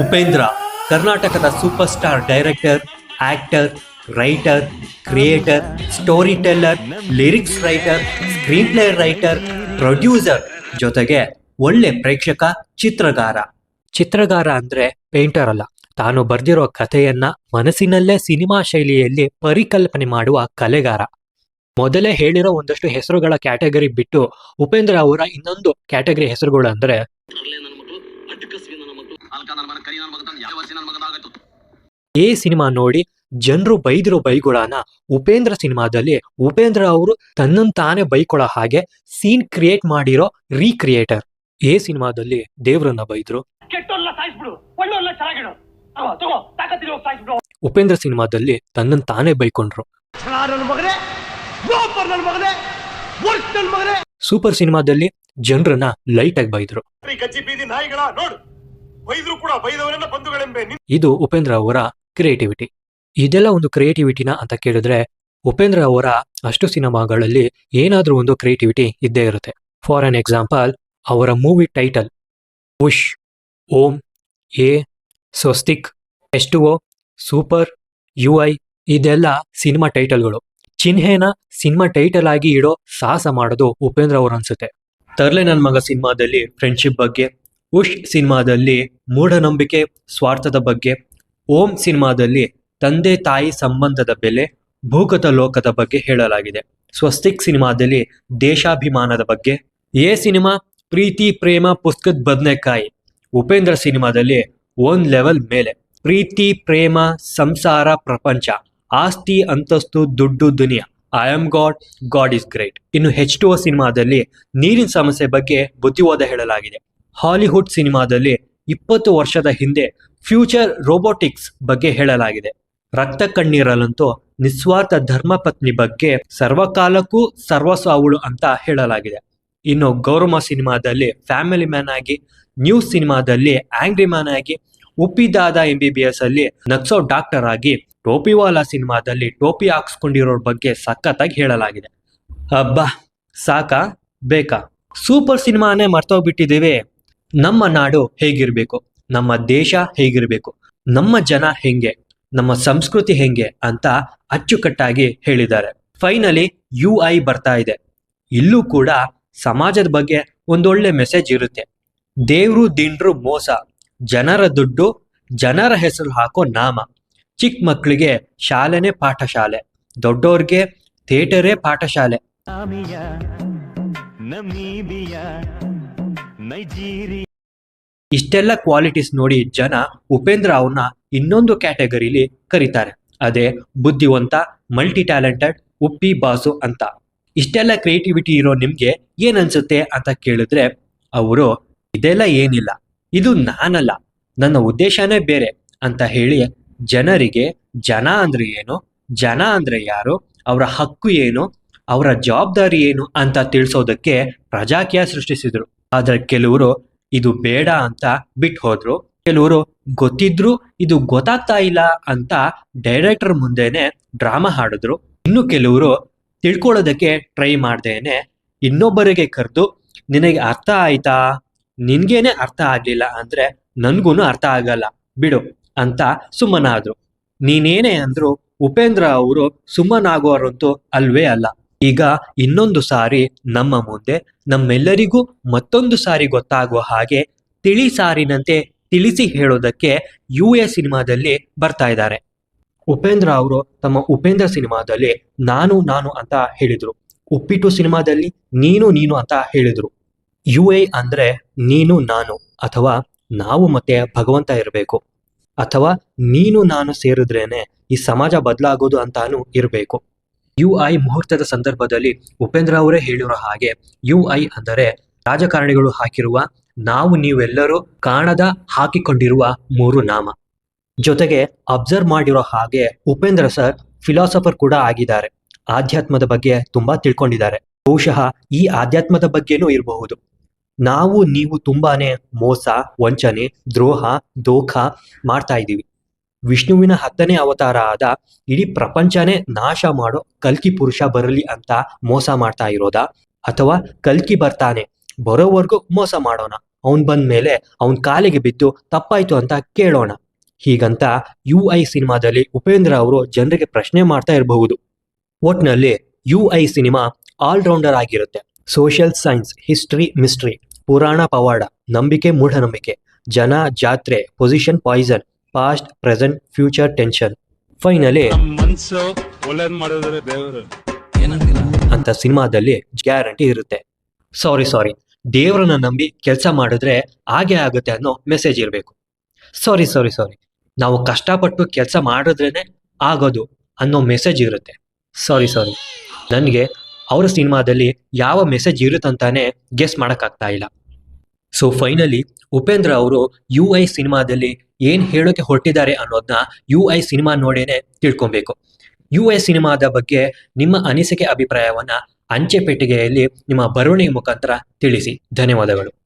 ಉಪೇಂದ್ರ, ಕರ್ನಾಟಕದ super star director, actor, writer, creator storyteller lyrics writer screenplay writer, producer ಜೊತೆಗೆ ಒಳ್ಳೆ ಪ್ರೇಕ್ಷಕ ಚಿತ್ರಗಾರ. ಚಿತ್ರಗಾರ ಅಂದ್ರೆ ಪೇಂಟರ್ ಅಲ್ಲ. ತಾನು ಬರ್ದಿರೋ ಕಥೆಯನ್ನ ಮನಸ್ಸಿನಲ್ಲೇ ಸಿನಿಮಾ ಶೈಲಿಯಲ್ಲಿ ಪರಿಕಲ್ಪನೆ ಮಾಡುವ ಕಲೆಗಾರ. ಮೊದಲೇ ಹೇಳಿರೋ ಒಂದಷ್ಟು ಹೆಸರುಗಳ ಕ್ಯಾಟಗರಿ ಬಿಟ್ಟು ಉಪೇಂದ್ರ ಅವರ ಇನ್ನೊಂದು ಕ್ಯಾಟಗರಿ ಹೆಸರುಗಳು ಅಂದ್ರೆ ತರ್ಲೆ ನನ್ನ ಮಕ್ಕಳು ಅಡ್ಕಸ್ವಿ ನನ್ನ ಮಕ್ಕಳು ಅಲ್ಕ ನನ್ನ ಮನ ಕರಿ ನನ್ನ ಮಗ ತಂದು ಯಾವ ವರ್ಷ ನನ್ನ ಮಗನಾಗತ್ತು ಎ ಸಿನಿಮಾ ನೋಡಿ ಜನರು ಬೈದಿರೋ ಬೈಗುಳನ ಉಪೇಂದ್ರ ಸಿನಿಮಾದಲ್ಲಿ ಉಪೇಂದ್ರ ಅವರು ತನ್ನನ್ನು ತಾನೇ ಬೈಕೊಳ್ಳೋ ಹಾಗೆ ಸೀನ್ ಕ್ರಿಯೇಟ್ ಮಾಡಿರೋ ರೀಕ್ರಿಯೇಟರ್ ಎ ಸಿನಿಮಾದಲ್ಲಿ ದೇವರನ್ನ ಬೈದ್ರು. ಉಪೇಂದ್ರ ಸಿನಿಮಾದಲ್ಲಿ ತನ್ನನ್ನು ತಾನೇ ಬೈಕೊಂಡ್ರು ಸೂಪರ್ ಸಿನಿಮಾದಲ್ಲಿ ಜನರನ್ನ ಲೈಟ್ ಆಗಿ ಬೈದ್ರು. ಇದು ಉಪೇಂದ್ರ ಅವರ ಕ್ರಿಯೇಟಿವಿಟಿ ಇದೆಲ್ಲ ಒಂದು ಕ್ರಿಯೇಟಿವಿಟಿನ ಅಂತ ಕೇಳಿದ್ರೆ, ಉಪೇಂದ್ರ ಅವರ ಅಷ್ಟು ಸಿನಿಮಾಗಳಲ್ಲಿ ಏನಾದರೂ ಒಂದು ಕ್ರಿಯೇಟಿವಿಟಿ ಇದ್ದೇ ಇರುತ್ತೆ. ಫಾರ್ ಅನ್ ಎಕ್ಸಾಂಪಲ್ ಅವರ ಮೂವಿ ಟೈಟಲ್ ಉಶ್ ಓಂ ಎ ಸ್ವಸ್ತಿಕ್ ಎಷ್ಟು ಓ ಸೂಪರ್ ಯು ಐ ಇದೆಲ್ಲ ಸಿನಿಮಾ ಟೈಟಲ್ಗಳು ಚಿಹ್ನೆನ ಸಿನಿಮಾ ಟೈಟಲ್ ಆಗಿ ಇಡೋ ಸಾಹಸ ಮಾಡೋದು ಉಪೇಂದ್ರ ಅವರು ಅನ್ಸುತ್ತೆ. ತರ್ಲೆ ನನ್ನ ಮಗ ಸಿನಿಮಾದಲ್ಲಿ ಫ್ರೆಂಡ್ಶಿಪ್ ಬಗ್ಗೆ ಉಶ್ ಸಿನಿಮಾದಲ್ಲಿ ಮೂಢನಂಬಿಕೆ, ಸ್ವಾರ್ಥದ ಬಗ್ಗೆ ಓಂ ಸಿನಿಮಾದಲ್ಲಿ ತಂದೆ ತಾಯಿ ಸಂಬಂಧದ ಬೆಲೆ ಭೂಗತ ಲೋಕದ ಬಗ್ಗೆ ಹೇಳಲಾಗಿದೆ. ಸ್ವಸ್ತಿಕ್ ಸಿನಿಮಾದಲ್ಲಿ ದೇಶಾಭಿಮಾನದ ಬಗ್ಗೆ, ಎ ಸಿನಿಮಾ, ಪ್ರೀತಿ, ಪ್ರೇಮ, ಪುಸ್ತಕದ ಬದನೆಕಾಯಿ, ಉಪೇಂದ್ರ ಸಿನಿಮಾದಲ್ಲಿ ಓನ್ ಲೆವೆಲ್ ಮೇಲೆ. ಪ್ರೀತಿ, ಪ್ರೇಮ, ಸಂಸಾರ, ಪ್ರಪಂಚ, ಆಸ್ತಿ, ಅಂತಸ್ತು, ದುಡ್ಡು, ದುನಿಯಾ, I am god god is great. ಇನ್ನು ಹೆಚ್ ಟು ಸಿನಿಮಾದಲ್ಲಿ ನೀರಿನ ಸಮಸ್ಯೆ ಬಗ್ಗೆ ಬುದ್ಧಿವಾದ ಹೇಳಲಾಗಿದೆ. ಹಾಲಿವುಡ್ ಸಿನಿಮಾದಲ್ಲಿ ಇಪ್ಪತ್ತು ವರ್ಷದ ಹಿಂದೆ ಫ್ಯೂಚರ್ ರೋಬೋಟಿಕ್ಸ್ ಬಗ್ಗೆ ಹೇಳಲಾಗಿದೆ. ರಕ್ತ ಕಣ್ಣೀರಲ್ಲಂತೂ ನಿಸ್ವಾರ್ಥ ಧರ್ಮಪತ್ನಿ ಬಗ್ಗೆ ಸರ್ವಕಾಲಕ್ಕೂ ಸರ್ವಸಾವುಳು ಅಂತ ಹೇಳಲಾಗಿದೆ. ಇನ್ನು ಗೌರವ ಸಿನಿಮಾದಲ್ಲಿ ಫ್ಯಾಮಿಲಿ ಮ್ಯಾನ್ ಆಗಿ ನ್ಯೂಸ್ ಸಿನಿಮಾದಲ್ಲಿ ಆಂಗ್ರಿ ಮ್ಯಾನ್ ಆಗಿ Uppi Dada M B B S ಅಲ್ಲಿ ನಕ್ಸೋ ಡಾಕ್ಟರ್ ಆಗಿ ಟೋಪಿವಾಲಾ ಸಿನಿಮಾದಲ್ಲಿ ಟೋಪಿ ಹಾಕ್ಸ್ಕೊಂಡಿರೋರ್ ಬಗ್ಗೆ ಸಖತ್ತಾಗಿ ಹೇಳಲಾಗಿದೆ. ಅಬ್ಬಾ, ಸಾಕಾ? ಬೇಕಾ? ಸೂಪರ್ ಸಿನಿಮಾನೇ ಮರ್ತೋಗ್ಬಿಟ್ಟಿದ್ದೀವಿ. ನಮ್ಮ ನಾಡು ಹೇಗಿರ್ಬೇಕು? ನಮ್ಮ ದೇಶ ಹೇಗಿರಬೇಕು, ನಮ್ಮ ಜನ ಹೆಂಗೆ, ನಮ್ಮ ಸಂಸ್ಕೃತಿ ಹೆಂಗೆ ಅಂತ ಅಚ್ಚುಕಟ್ಟಾಗಿ ಹೇಳಿದ್ದಾರೆ. ಫೈನಲಿ ಯು ಐ ಬರ್ತಾ ಇದೆ. ಇಲ್ಲೂ ಕೂಡ ಸಮಾಜದ ಬಗ್ಗೆ ಒಂದೊಳ್ಳೆ ಮೆಸೇಜ್ ಇರುತ್ತೆ. ದೇವ್ರು ದಿಂಡ್ರು ಮೋಸ, ಜನರ ದುಡ್ಡು, ಜನರ ಹೆಸರು ಹಾಕೋ ನಾಮ. ಚಿಕ್ಕ ಮಕ್ಕಳಿಗೆ ಶಾಲೆನೇ ಪಾಠಶಾಲೆ, ದೊಡ್ಡೋರ್ಗೆ ಥಿಯೇಟರೇ ಪಾಠಶಾಲೆ. ನಮೀಬಿಯಾ ಇಷ್ಟೆಲ್ಲ ಕ್ವಾಲಿಟೀಸ್ ನೋಡಿ ಜನ ಉಪೇಂದ್ರ ಅವನ್ನ ಇನ್ನೊಂದು ಕ್ಯಾಟಗರಿಲಿ ಕರೀತಾರೆ. ಅದೇ ಬುದ್ಧಿವಂತ ಮಲ್ಟಿ ಟ್ಯಾಲೆಂಟೆಡ್ ಉಪ್ಪಿ ಬಾಸು ಅಂತ. ಇಷ್ಟೆಲ್ಲ ಕ್ರಿಯೇಟಿವಿಟಿ ಇರೋ ನಿಮ್ಗೆ ಏನ್ ಅನ್ಸುತ್ತೆ ಅಂತ ಕೇಳಿದ್ರೆ, ಅವರು ಇದೆಲ್ಲ ಏನಿಲ್ಲ. ಇದು ನಾನಲ್ಲ. ನನ್ನ ಉದ್ದೇಶನೇ ಬೇರೆ ಅಂತ ಹೇಳಿ ಜನರಿಗೆ, ಜನ ಅಂದ್ರೆ ಏನು? ಜನ ಅಂದ್ರೆ ಯಾರು? ಅವರ ಹಕ್ಕು ಏನು? ಅವರ ಜವಾಬ್ದಾರಿ ಏನು? ಅಂತ ತಿಳಿಸೋದಕ್ಕೆ ಪ್ರಜಾಕೀಯ ಸೃಷ್ಟಿಸಿದ್ರು. ಆದ್ರೆ ಕೆಲವರು ಇದು ಬೇಡ ಅಂತ ಬಿಟ್ ಹೋದ್ರು ಕೆಲವರು ಗೊತ್ತಿದ್ರು ಇದು ಗೊತ್ತಾಗ್ತಾ ಇಲ್ಲ ಅಂತ ಡೈರೆಕ್ಟರ್ ಮುಂದೆನೆ ಡ್ರಾಮಾ ಹಾಡಿದ್ರು. ಇನ್ನು ಕೆಲವರು ತಿಳ್ಕೊಳ್ಳೋದಕ್ಕೆ ಟ್ರೈ ಮಾಡ್ದೇನೆ ಇನ್ನೊಬ್ಬರಿಗೆ ಕರೆದು, ನಿನಗೆ ಅರ್ಥ ಆಯ್ತಾ? ನಿನ್ಗೇನೆ ಅರ್ಥ ಆಗ್ಲಿಲ್ಲ ಅಂದ್ರೆ ನನ್ಗೂನು ಅರ್ಥ ಆಗಲ್ಲ, ಬಿಡು ಅಂತ ಸುಮ್ಮನಾದ್ರು. ನೀನೇನೇ ಅಂದ್ರು ಉಪೇಂದ್ರ ಅವರು ಸುಮ್ಮನಾಗುವರಂತೂ ಅಲ್ವೇ ಅಲ್ಲ. ಈಗ ಇನ್ನೊಂದು ಸಾರಿ ನಮ್ಮ ಮುಂದೆ, ನಮ್ಮೆಲ್ಲರಿಗೂ ಮತ್ತೊಂದು ಸಾರಿ ಗೊತ್ತಾಗುವ ಹಾಗೆ ತಿಳಿ ಸಾರಿನಂತೆ ತಿಳಿಸಿ ಹೇಳೋದಕ್ಕೆ ಯು ಎ ಸಿನಿಮಾದಲ್ಲಿ ಬರ್ತಾ ಇದ್ದಾರೆ. ಉಪೇಂದ್ರ ಅವರು ತಮ್ಮ ಉಪೇಂದ್ರ ಸಿನಿಮಾದಲ್ಲಿ ನಾನು ನಾನು ಅಂತ ಹೇಳಿದ್ರು. ಉಪ್ಪಿಟ್ಟು ಸಿನಿಮಾದಲ್ಲಿ ನೀನು ನೀನು ಅಂತ ಹೇಳಿದ್ರು. ಯು ಎ ಅಂದ್ರೆ ನೀನು, ನಾನು ಅಥವಾ ನಾವು ಮತ್ತೆ ಭಗವಂತ ಇರಬೇಕು ಅಥವಾ ನೀನು, ನಾನು ಸೇರಿದ್ರೇನೆ ಈ ಸಮಾಜ ಬದಲಾಗೋದು ಅಂತಾನು ಇರಬೇಕು. ಯು ಐ ಮುಹೂರ್ತದ ಸಂದರ್ಭದಲ್ಲಿ ಉಪೇಂದ್ರ ಅವರೇ ಹೇಳಿರೋ ಹಾಗೆ ಯು ಐ ಅಂದರೆ ರಾಜಕಾರಣಿಗಳು ಹಾಕಿರುವ ನಾವು ನೀವೆಲ್ಲರೂ ಕಾಣದ ಹಾಕಿಕೊಂಡಿರುವ ಮೂರು ನಾಮ. ಜೊತೆಗೆ ಅಬ್ಸರ್ವ್ ಮಾಡಿರೋ ಹಾಗೆ ಉಪೇಂದ್ರ ಸರ್ ಫಿಲಾಸಫರ್ ಕೂಡ ಆಗಿದ್ದಾರೆ. ಆಧ್ಯಾತ್ಮದ ಬಗ್ಗೆ ತುಂಬಾ ತಿಳ್ಕೊಂಡಿದ್ದಾರೆ. ಬಹುಶಃ ಈ ಆಧ್ಯಾತ್ಮದ ಬಗ್ಗೆನೂ ಇರಬಹುದು. ನಾವು, ನೀವು ತುಂಬಾನೇ ಮೋಸ, ವಂಚನೆ, ದ್ರೋಹ, ದೋಖ ಮಾಡ್ತಾ ಇದ್ದೀವಿ. ವಿಷ್ಣುವಿನ ಹತ್ತನೇ ಅವತಾರ ಆದ ಇಡೀ ಪ್ರಪಂಚನೇ ನಾಶ ಮಾಡೋ ಕಲ್ಕಿ ಪುರುಷ ಬರಲಿ ಅಂತ ಮೋಸ ಮಾಡ್ತಾ ಇರೋದ? ಅಥವಾ ಕಲ್ಕಿ ಬರ್ತಾನೆ, ಬರೋವರೆಗೂ ಮೋಸ ಮಾಡೋಣ, ಅವನ್ ಬಂದ ಮೇಲೆ ಅವನ್ ಕಾಲಿಗೆ ಬಿದ್ದು ತಪ್ಪಾಯ್ತು ಅಂತ ಕೇಳೋಣ. ಹೀಗಂತ ಯು ಐ ಸಿನಿಮಾದಲ್ಲಿ ಉಪೇಂದ್ರ ಅವರು ಜನರಿಗೆ ಪ್ರಶ್ನೆ ಮಾಡ್ತಾ ಇರಬಹುದು. ಒಟ್ನಲ್ಲಿ ಯು ಐ ಸಿನಿಮಾ ಆಲ್ರೌಂಡರ್ ಆಗಿರುತ್ತೆ. ಸೋಷಿಯಲ್ ಸೈನ್ಸ್, ಹಿಸ್ಟ್ರಿ, ಮಿಸ್ಟ್ರಿ, ಪುರಾಣ ಪವಾಡ, ನಂಬಿಕೆ, ಮೂಢನಂಬಿಕೆ, ಜನ, ಜಾತ್ರೆ, position, poison past present future tension finally ಮನ್ಸು ಒಳ್ಳೇದ್ ಮಾಡಿದ್ರೆ ದೇವರು. ಅಂತ ಸಿನಿಮಾದಲ್ಲಿ ಗ್ಯಾರಂಟಿ ಇರುತ್ತೆ. ಸಾರಿ ಸಾರಿ ದೇವರನ್ನ ನಂಬಿ ಕೆಲಸ ಮಾಡಿದ್ರೆ ಹಾಗೆ ಆಗುತ್ತೆ ಅನ್ನೋ ಮೆಸೇಜ್ ಇರಬೇಕು. ಸಾರಿ ಸಾರಿ ಸಾರಿ ನಾವು ಕಷ್ಟಪಟ್ಟು ಕೆಲಸ ಮಾಡಿದ್ರೇನೆ ಆಗೋದು ಅನ್ನೋ ಮೆಸೇಜ್ ಇರುತ್ತೆ. ಸಾರಿ ಸಾರಿ ನನಗೆ ಅವರ ಸಿನಿಮಾದಲ್ಲಿ ಯಾವ ಮೆಸೇಜ್ ಇರುತ್ತಂತಾನೆ ಗೆಸ್ ಮಾಡೋಕ್ಕಾಗ್ತಾ ಇಲ್ಲ. ಸೊ ಫೈನಲಿ ಉಪೇಂದ್ರ ಅವರು ಯು ಐ ಸಿನಿಮಾದಲ್ಲಿ ಏನ್ ಹೇಳೋಕೆ ಹೊರಟಿದ್ದಾರೆ ಅನ್ನೋದನ್ನ ಯು ಐ ಸಿನಿಮಾ ನೋಡೇನೆ ತಿಳ್ಕೊಬೇಕು. ಯು ಐ ಸಿನಿಮಾದ ಬಗ್ಗೆ ನಿಮ್ಮ ಅನಿಸಿಕೆ ಅಭಿಪ್ರಾಯವನ್ನ ಅಂಚೆ ಪೆಟ್ಟಿಗೆಯಲ್ಲಿ ನಿಮ್ಮ ಬರವಣಿಗೆ ಮುಖಾಂತರ ತಿಳಿಸಿ. ಧನ್ಯವಾದಗಳು.